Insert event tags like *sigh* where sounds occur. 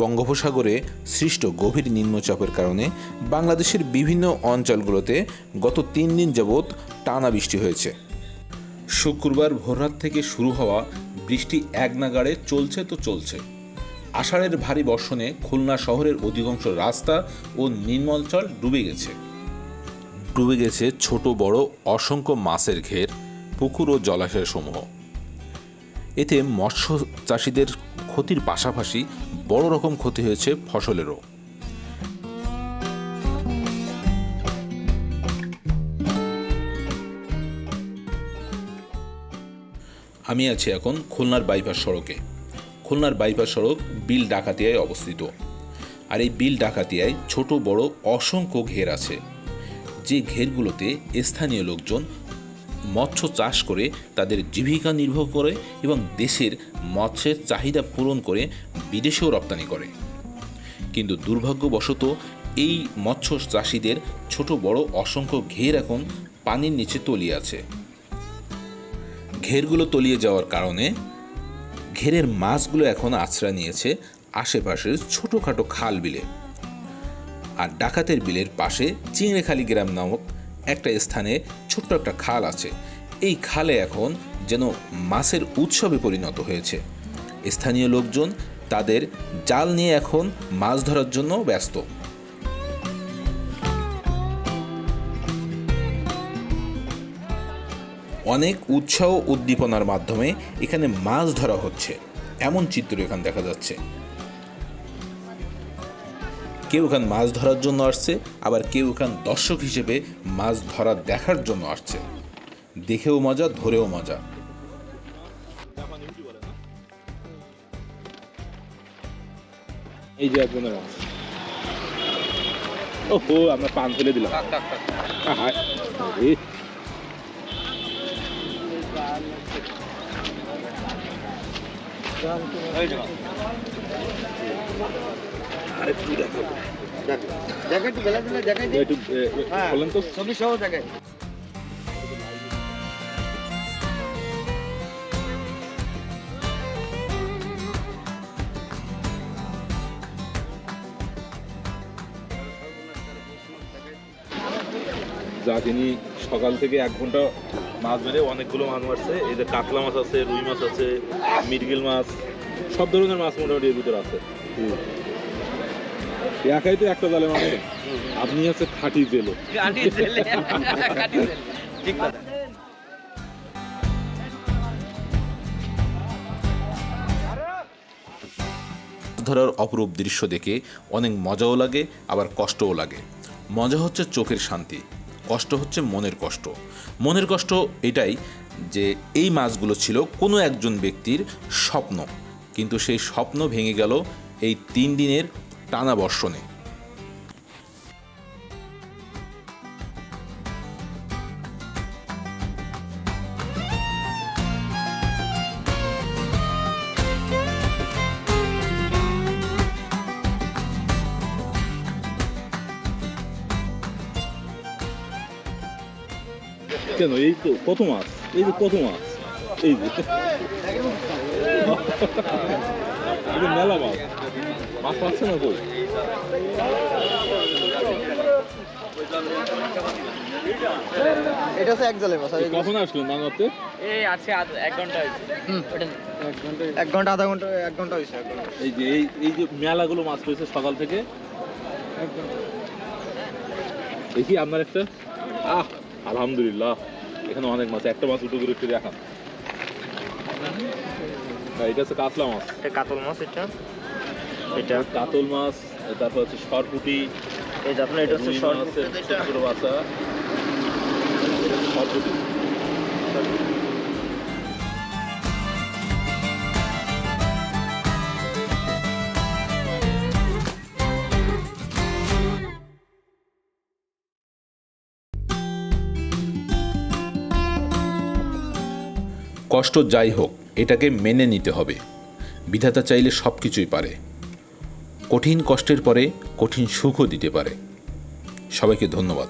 বঙ্গোপসাগরে সৃষ্ট গভীর নিম্নচাপের কারণে বাংলাদেশের বিভিন্ন অঞ্চলগুলোতে গত তিন দিন যাবৎ টানা বৃষ্টি হয়েছে। শুক্রবার ভোররাত থেকে শুরু হওয়া বৃষ্টি এক নাগাড়ে চলছে তো চলছে। আষাঢ়ের ভারী বর্ষণে খুলনা শহরের অধিকাংশ রাস্তা ও নিম্নাঞ্চল ডুবে গেছে। ডুবে গেছে ছোট বড় অসংখ্য মাছের ঘের, পুকুর ও জলাশয়সমূহ। এতে মৎস্য চাষিদের ক্ষতির পাশাপাশি বড় রকম ক্ষতি হয়েছে ফসলেরও। আমি আছি এখন খুলনার বাইপাস সড়কে। খুলনার বাইপাস সড়ক বিল ডাকাতিয়ায় অবস্থিত। আর এই বিল ডাকাতিয়ায় ছোট বড় অসংখ্য ঘের আছে। যে ঘেরগুলোতে স্থানীয় লোকজন মৎস্য চাষ করে তাদের জীবিকা নির্ভর করে এবং দেশের মৎস্যের চাহিদা পূরণ করে বিদেশেও রপ্তানি করে। কিন্তু দুর্ভাগ্যবশত এই মৎস্য চাষিদের ছোট বড় অসংখ্য ঘের এখন পানির নিচে তলিয়ে আছে। ঘেরগুলো তলিয়ে যাওয়ার কারণে ঘেরের মাছগুলো এখন আশ্রয় নিয়েছে আশেপাশের ছোটোখাটো খাল বিলে। আর ডাকাতের বিলের পাশে চিংড়েখালি গ্রাম নামক একটা স্থানে ছোট্ট একটা খাল আছে। এই খালে এখন যেন মাছের উৎসবে পরিণত হয়েছে। স্থানীয় লোকজন তাদের জাল নিয়ে এখন মাছ ধরার জন্য ব্যস্ত। অনেক উৎসাহ উদ্দীপনার মাধ্যমে এখানে মাছ ধরা হচ্ছে। এমন চিত্র এখানে দেখা যাচ্ছে। কেউ এখানে মাছ ধরার জন্য আসছে আবার কেউ এখানে দর্শক হিসেবে মাছ ধরা দেখার জন্য আসছে। দেখেও মজা ধরেও মজা। এই যে একজনের ওহো আমরা পান ফেলে দিলাম। আহা, এ, যা তিনি সকাল থেকে এক ঘণ্টা মাছ ধরে অনেকগুলো মাছ মারছে। এই যে কাতলা মাছ আছে, রুই মাছ আছে, মিরগেল মাছ, সব ধরনের মাছ মোটামুটি এর ভিতরে আছে। একাই তো একটা জালে। মানে আপনি খাঁটি জেলো। ঠিক কথা। ধরার অপরূপ দৃশ্য দেখে অনেক মজাও লাগে আবার কষ্টও লাগে। মজা হচ্ছে চোখের শান্তি কষ্ট হচ্ছে মনের কষ্ট। মনের কষ্ট এটাই যে এই মাছগুলো ছিল কোনো একজন ব্যক্তির স্বপ্ন। কিন্তু সেই স্বপ্ন ভেঙে গেল এই তিন দিনের টানা বর্ষণে। কেন? এই তো কত মাছ এই যে কত মাছ এই যে। *laughs* এই যে মেলা মাছ মাছ পাচ্ছে না কই এটা হচ্ছে এক জলের মাছ কখন আসলেন বাংলাতে এই আছে এক ঘণ্টা হয়েছে। এক ঘণ্টা আধা ঘণ্টা এক ঘণ্টা হয়েছে এক ঘণ্টা। এই যে এই এই যে মেলাগুলো মাছ রয়েছে সকাল থেকে? দেখি আপনার একটা। আহ আলহামদুলিল্লাহ। এখানে অনেক মাছ একটা মাছ উঠে করে একটু দেখান। হ্যাঁ, এটা হচ্ছে কাতলা মাছ। এটা কাতল মাছ এটা। এটা কাতল মাছ তারপর হচ্ছে সরপুটি এই যে আপনার এটা হচ্ছে ছোট বাচ্চা। সরপুটি। কষ্ট যাই হোক এটাকে মেনে নিতে হবে। বিধাতা চাইলে সব কিছুই পারে। কঠিন কষ্টের পরে কঠিন সুখও দিতে পারে। সবাইকে ধন্যবাদ।